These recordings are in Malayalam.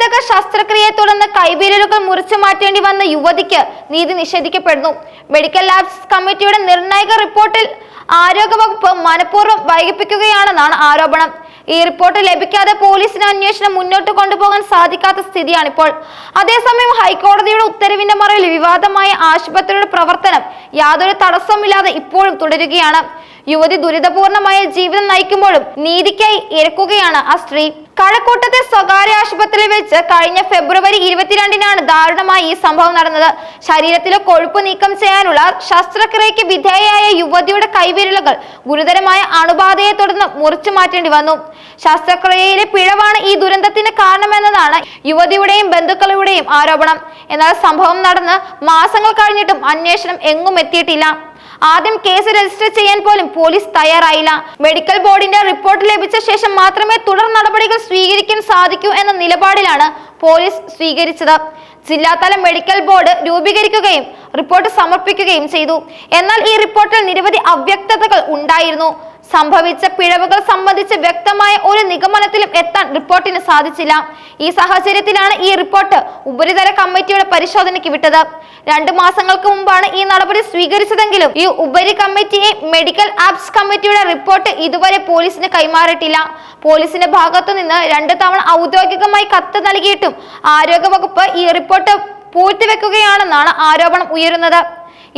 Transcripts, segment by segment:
വർദ്ധക ശസ്ത്രക്രിയയെ തുടർന്ന് കൈവിരലുകൾ മുറിച്ചു മാറ്റേണ്ടി വന്ന യുവതിക്ക് നീതി നിഷേധിക്കപ്പെടുന്നു. മെഡിക്കൽ ലാബ്സ് കമ്മിറ്റിയുടെ നിർണായക റിപ്പോർട്ടിൽ ആരോഗ്യവകുപ്പ് മനഃപൂർവം വൈകിപ്പിക്കുകയാണെന്നാണ് ആരോപണം. ഈ റിപ്പോർട്ട് ലഭിക്കാതെ പോലീസിന് അന്വേഷണം മുന്നോട്ട് കൊണ്ടുപോകാൻ സാധിക്കാത്ത സ്ഥിതിയാണിപ്പോൾ. അതേസമയം ഹൈക്കോടതിയുടെ ഉത്തരവിന്റെ മറയിൽ വിവാദമായ ആശുപത്രിയുടെ പ്രവർത്തനം യാതൊരു തടസ്സമില്ലാതെ ഇപ്പോഴും തുടരുകയാണ്. യുവതി ദുരിതപൂർണമായ ജീവിതം നയിക്കുമ്പോഴും നീതിക്കായി ഇരക്കുകയാണ് ആ സ്ത്രീ. കഴക്കൂട്ടത്തെ സ്വകാര്യ ആശുപത്രിയിൽ വെച്ച് കഴിഞ്ഞ ഫെബ്രുവരി ഇരുപത്തിരണ്ടിനാണ് ദാരുണമായി ഈ സംഭവം നടന്നത്. ശരീരത്തിലെ കൊഴുപ്പ് നീക്കം ചെയ്യാനുള്ള ശസ്ത്രക്രിയയ്ക്ക് വിധേയയായ യുവതിയുടെ കൈവിരലുകൾ ഗുരുതരമായ അണുബാധയെ തുടർന്ന് മുറിച്ചു മാറ്റേണ്ടി വന്നു. ശസ്ത്രക്രിയയിലെ പിഴവാണ് ഈ ദുരന്തത്തിന് കാരണമെന്നതാണ് യുവതിയുടെയും ബന്ധുക്കളുടെയും ആരോപണം. എന്നാൽ സംഭവം നടന്ന് മാസങ്ങൾ കഴിഞ്ഞിട്ടും അന്വേഷണം എങ്ങും എത്തിയിട്ടില്ല. ആദ്യം കേസ് രജിസ്റ്റർ ചെയ്യാൻ പോലും പോലീസ് തയ്യാറായില്ല. മെഡിക്കൽ ബോർഡിന്റെ റിപ്പോർട്ട് ലഭിച്ച ശേഷം മാത്രമേ തുടർ നടപടികൾ സ്വീകരിക്കാൻ സാധിക്കൂ എന്ന നിലപാടിലാണ് പോലീസ് സ്വീകരിച്ചത്. ജില്ലാതല മെഡിക്കൽ ബോർഡ് രൂപീകരിക്കുകയും റിപ്പോർട്ട് സമർപ്പിക്കുകയും ചെയ്തു. എന്നാൽ ഈ റിപ്പോർട്ടിൽ നിരവധി അവ്യക്തതകൾ ഉണ്ടായിരുന്നു. സംഭവിച്ച പിഴവുകൾ സംബന്ധിച്ച് വ്യക്തമായ ഒരു നിഗമനത്തിലും എത്താൻ റിപ്പോർട്ടിന് സാധിച്ചില്ല. ഈ സാഹചര്യത്തിലാണ് ഈ റിപ്പോർട്ട് ഉപരിതല കമ്മിറ്റിയുടെ പരിശോധനയ്ക്ക് വിട്ടത്. രണ്ടു മാസങ്ങൾക്ക് മുമ്പാണ് ഈ നടപടി സ്വീകരിച്ചതെങ്കിലും ഈ ഉപരി കമ്മിറ്റിയെ മെഡിക്കൽ ആപ്സ് കമ്മിറ്റിയുടെ റിപ്പോർട്ട് ഇതുവരെ പോലീസിന് കൈമാറിയിട്ടില്ല. പോലീസിന്റെ ഭാഗത്തു നിന്ന് രണ്ടു തവണ ഔദ്യോഗികമായി കത്ത് നൽകിയിട്ടും ആരോഗ്യവകുപ്പ് ഈ റിപ്പോർട്ട് പൂഴ്ത്തിവെക്കുകയാണെന്നാണ് ആരോപണം ഉയരുന്നത്.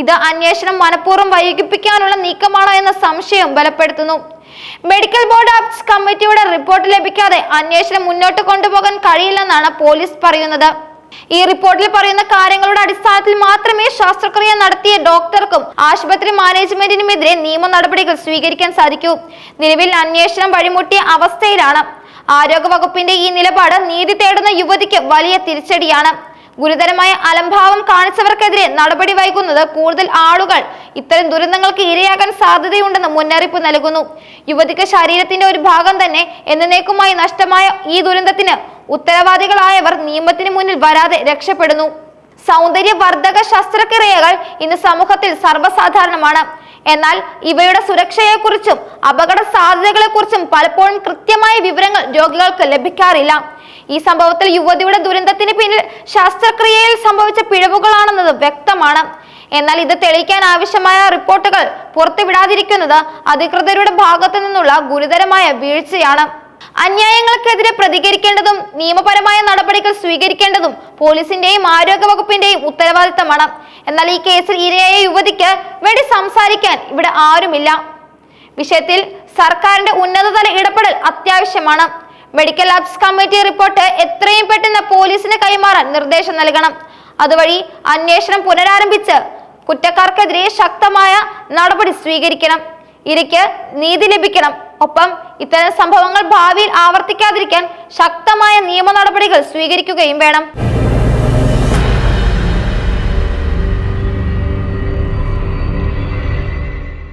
ഇത് അന്വേഷണം മനഃപൂർവം വൈകിപ്പിക്കാനുള്ള നീക്കമാണോ എന്ന സംശയം ബലപ്പെടുത്തുന്നു. മെഡിക്കൽ ബോർഡ് ആപ്സ് കമ്മിറ്റിയുടെ റിപ്പോർട്ട് ലഭിക്കാതെ അന്വേഷണം മുന്നോട്ട് കൊണ്ടുപോകാൻ കഴിയില്ലെന്നാണ് പോലീസ് പറയുന്നത്. ഈ റിപ്പോർട്ടിൽ പറയുന്ന കാര്യങ്ങളുടെ അടിസ്ഥാനത്തിൽ മാത്രമേ ശസ്ത്രക്രിയ നടത്തിയ ഡോക്ടർക്കും ആശുപത്രി മാനേജ്മെന്റിനുമെതിരെ നിയമ നടപടികൾ സ്വീകരിക്കാൻ സാധിക്കൂ. നിലവിൽ അന്വേഷണം വഴിമുട്ടിയ അവസ്ഥയിലാണ്. ആരോഗ്യവകുപ്പിന്റെ ഈ നിലപാട് നീതി തേടുന്ന യുവതിക്ക് വലിയ തിരിച്ചടിയാണ്. ഗുരുതരമായ അലംഭാവം കാണിച്ചവർക്കെതിരെ നടപടി വൈകുന്നത് കൂടുതൽ ആളുകൾ ഇത്തരം ദുരന്തങ്ങൾക്ക് ഇരയാകാൻ സാധ്യതയുണ്ടെന്ന് മുന്നറിയിപ്പ് നൽകുന്നു. യുവതിക്ക് ശരീരത്തിന്റെ ഒരു ഭാഗം തന്നെ എന്നേക്കുമായി നഷ്ടമായ ഈ ദുരന്തത്തിന് ഉത്തരവാദികളായവർ നിയമത്തിന് മുന്നിൽ വരാതെ രക്ഷപ്പെടുന്നു. സൗന്ദര്യവർദ്ധക ശസ്ത്രക്രിയകൾ ഇന്ന് സമൂഹത്തിൽ സർവസാധാരണമാണ്. എന്നാൽ ഇവയുടെ സുരക്ഷയെക്കുറിച്ചും അപകട സാധ്യതകളെക്കുറിച്ചും പലപ്പോഴും കൃത്യമായ വിവരങ്ങൾ രോഗികൾക്ക് ലഭിക്കാറില്ല. ഈ സംഭവത്തിൽ യുവതിയുടെ ദുരന്തത്തിന് പിന്നിൽ ശസ്ത്രക്രിയയിൽ സംഭവിച്ച പിഴവുകളാണെന്നത് വ്യക്തമാണ്. എന്നാൽ ഇത് തെളിയിക്കാൻ ആവശ്യമായ റിപ്പോർട്ടുകൾ പുറത്തുവിടാതിരിക്കുന്നത് അധികൃതരുടെ ഭാഗത്തു നിന്നുള്ള ഗുരുതരമായ വീഴ്ചയാണ്. അന്യായങ്ങൾക്കെതിരെ പ്രതികരിക്കേണ്ടതും നിയമപരമായ നടപടികൾ സ്വീകരിക്കേണ്ടതും പോലീസിന്റെയും ആരോഗ്യവകുപ്പിന്റെയും ഉത്തരവാദിത്തമാണ്. എന്നാൽ ഈ കേസിൽ ഇരയായ യുവതിക്ക് വേണ്ടി സംസാരിക്കാൻ ഇവിടെ ആരുമില്ല. വിഷയത്തിൽ സർക്കാരിന്റെ ഉന്നതതല ഇടപെടൽ അത്യാവശ്യമാണ്. മെഡിക്കൽ ലാബ്സ് കമ്മിറ്റി റിപ്പോർട്ട് എത്രയും പെട്ടെന്ന് പോലീസിന് കൈമാറാൻ നിർദ്ദേശം നൽകണം. അതുവഴി അന്വേഷണം പുനരാരംഭിച്ച് കുറ്റക്കാർക്കെതിരെ ശക്തമായ നടപടി സ്വീകരിക്കണം. ഇരയ്ക്ക് നീതി ലഭിക്കണം. ഒപ്പം ഇത്തരം സംഭവങ്ങൾ ഭാവിയിൽ ആവർത്തിക്കാതിരിക്കാൻ ശക്തമായ നിയമ നടപടികൾ സ്വീകരിക്കുകയും വേണം.